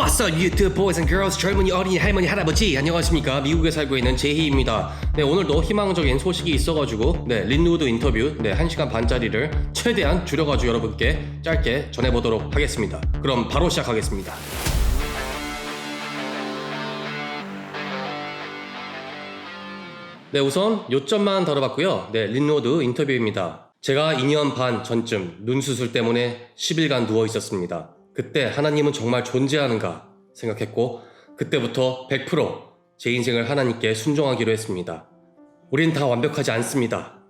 What's up YouTube 젊은이 어린이 할머니 할아버지 안녕하십니까? 미국에 살고 있는 제희입니다. 네 오늘도 희망적인 소식이 있어가지고 네 린우드 인터뷰 네 1시간 반짜리를 최대한 줄여가지고 여러분께 짧게 전해보도록 하겠습니다. 그럼 바로 시작하겠습니다. 네 우선 요점만 다뤄봤고요. 네 린로드 인터뷰입니다. 제가 2년 반 전쯤 눈 수술 때문에 10일간 누워 있었습니다 그때 하나님은 정말 존재하는가 생각했고 그때부터 100%제 인생을 하나님께 순종하기로 했습니다 우린 다 완벽하지 않습니다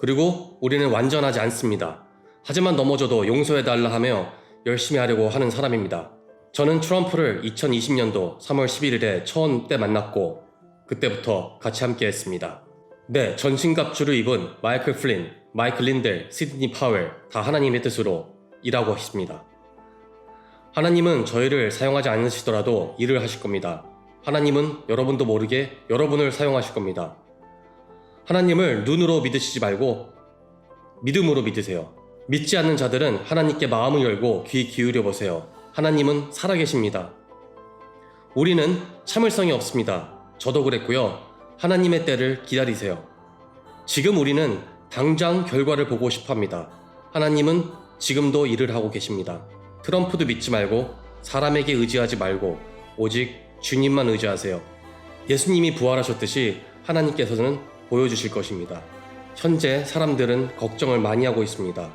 그리고 우리는 완전하지 않습니다 하지만 넘어져도 용서해달라 하며 열심히 하려고 하는 사람입니다 저는 트럼프를 2020년도 3월 11일에 처음 때 만났고 그때부터 같이 함께 했습니다. 네, 전신갑주를 입은 마이클 플린, 마이클 린델, 시드니 파웰 다 하나님의 뜻으로 일하고 있습니다. 하나님은 저희를 사용하지 않으시더라도 일을 하실 겁니다. 하나님은 여러분도 모르게 여러분을 사용하실 겁니다. 하나님을 눈으로 믿으시지 말고 믿음으로 믿으세요. 믿지 않는 자들은 하나님께 마음을 열고 귀 기울여 보세요. 하나님은 살아계십니다. 우리는 참을성이 없습니다. 저도 그랬고요. 하나님의 때를 기다리세요. 지금 우리는 당장 결과를 보고 싶어 합니다. 하나님은 지금도 일을 하고 계십니다. 트럼프도 믿지 말고 사람에게 의지하지 말고 오직 주님만 의지하세요. 예수님이 부활하셨듯이 하나님께서는 보여주실 것입니다. 현재 사람들은 걱정을 많이 하고 있습니다.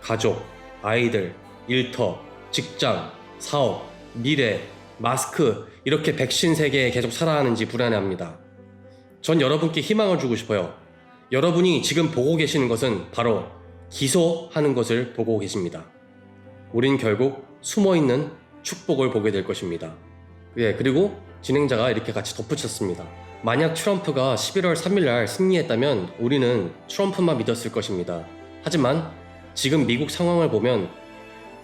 가족, 아이들, 일터, 직장, 사업, 미래, 마스크, 이렇게 백신 세계에 계속 살아가는지 불안해합니다. 전 여러분께 희망을 주고 싶어요. 여러분이 지금 보고 계시는 것은 바로 기소하는 것을 보고 계십니다. 우린 결국 숨어 있는 축복을 보게 될 것입니다. 예, 그리고 진행자가 이렇게 같이 덧붙였습니다. 만약 트럼프가 11월 3일 날 승리했다면 우리는 트럼프만 믿었을 것입니다. 하지만 지금 미국 상황을 보면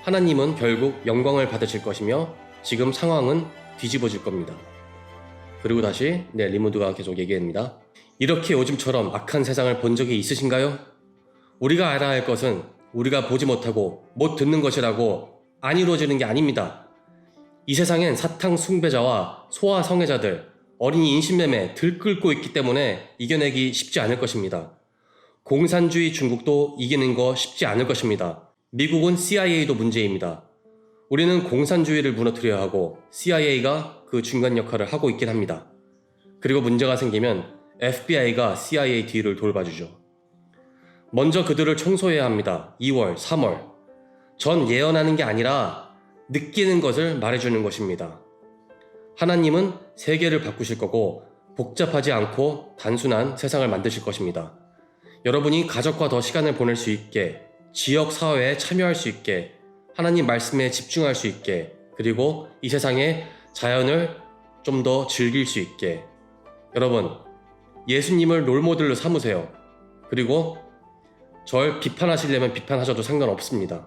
하나님은 결국 영광을 받으실 것이며 지금 상황은 뒤집어질 겁니다. 그리고 다시 네 리무드가 계속 얘기합니다. 이렇게 요즘처럼 악한 세상을 본 적이 있으신가요? 우리가 알아야 할 것은 우리가 보지 못하고 못 듣는 것이라고 안 이루어지는 게 아닙니다. 이 세상엔 사탕 숭배자와 소아 성애자들, 어린이 인신매매 들끓고 있기 때문에 이겨내기 쉽지 않을 것입니다. 공산주의 중국도 이기는 거 쉽지 않을 것입니다. 미국은 CIA도 문제입니다. 우리는 공산주의를 무너뜨려야 하고 CIA가 그 중간 역할을 하고 있긴 합니다. 그리고 문제가 생기면 FBI가 CIA 뒤를 돌봐주죠. 먼저 그들을 청소해야 합니다. 2월, 3월. 전 예언하는 게 아니라 느끼는 것을 말해주는 것입니다. 하나님은 세계를 바꾸실 거고 복잡하지 않고 단순한 세상을 만드실 것입니다. 여러분이 가족과 더 시간을 보낼 수 있게, 지역 사회에 참여할 수 있게, 하나님 말씀에 집중할 수 있게, 그리고 이 세상에 자연을 좀 더 즐길 수 있게. 여러분, 예수님을 롤모델로 삼으세요. 그리고 절 비판하시려면 비판하셔도 상관없습니다.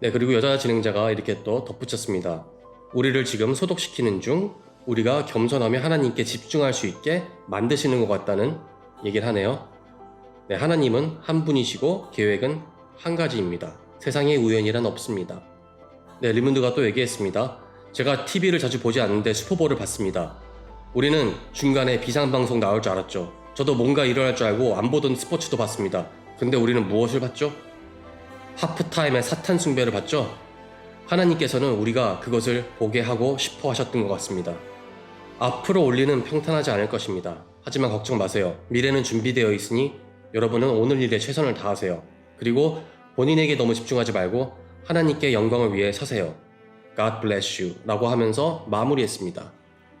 네, 그리고 여자 진행자가 이렇게 또 덧붙였습니다. 우리를 지금 소독시키는 중 우리가 겸손하며 하나님께 집중할 수 있게 만드시는 것 같다는 얘기를 하네요. 네, 하나님은 한 분이시고 계획은 한 가지입니다. 세상에 우연이란 없습니다. 네, 리문드가 또 얘기했습니다. 제가 TV를 자주 보지 않는데 슈퍼볼을 봤습니다. 우리는 중간에 비상방송 나올 줄 알았죠. 저도 뭔가 일어날 줄 알고 안 보던 스포츠도 봤습니다. 근데 우리는 무엇을 봤죠? 하프타임의 사탄 숭배를 봤죠? 하나님께서는 우리가 그것을 보게 하고 싶어 하셨던 것 같습니다. 앞으로 올리는 평탄하지 않을 것입니다. 하지만 걱정 마세요. 미래는 준비되어 있으니 여러분은 오늘 일에 최선을 다하세요. 그리고 본인에게 너무 집중하지 말고 하나님께 영광을 위해 서세요. God bless you 라고 하면서 마무리했습니다.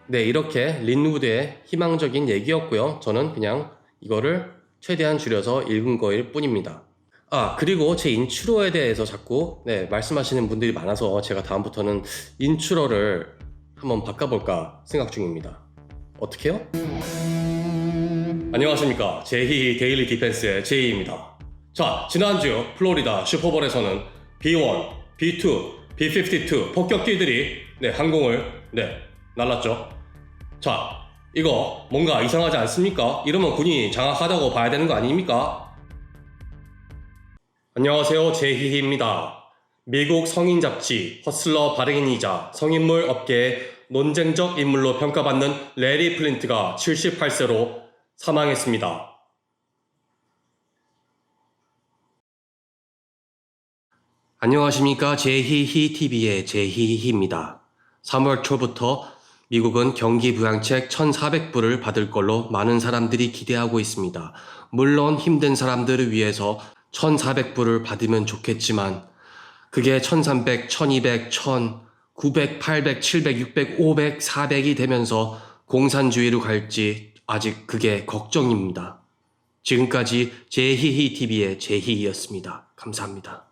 네, 이렇게 린우드의 희망적인 얘기였고요. 저는 그냥 이거를 최대한 줄여서 읽은 거일 뿐입니다. 아, 그리고 제 인트로에 대해서 자꾸 네, 말씀하시는 분들이 많아서 제가 다음부터는 인트로를 한번 바꿔볼까 생각 중입니다. 어떻게요? 안녕하십니까. 제희 데일리 디펜스의 제이입니다. 자, 지난주 플로리다 슈퍼볼에서는 B1, B2, B52 폭격기들이 네, 항공을 네, 날랐죠. 자, 이거 뭔가 이상하지 않습니까? 이러면 군이 장악하다고 봐야 되는 거 아닙니까? 안녕하세요. 제희희입니다. 미국 성인 잡지 허슬러 발행인이자 성인물 업계의 논쟁적 인물로 평가받는 레리 플린트가 78세로 사망했습니다. 안녕하십니까 제히히 TV의 제히히입니다. 3월 초부터 미국은 경기 부양책 1,400불을 받을 걸로 많은 사람들이 기대하고 있습니다. 물론 힘든 사람들을 위해서 1,400불을 받으면 좋겠지만 그게 1,300, 1,200, 1,000, 900, 800, 700, 600, 500, 400이 되면서 공산주의로 갈지 아직 그게 걱정입니다. 지금까지 제히히 TV의 제히히였습니다. 감사합니다.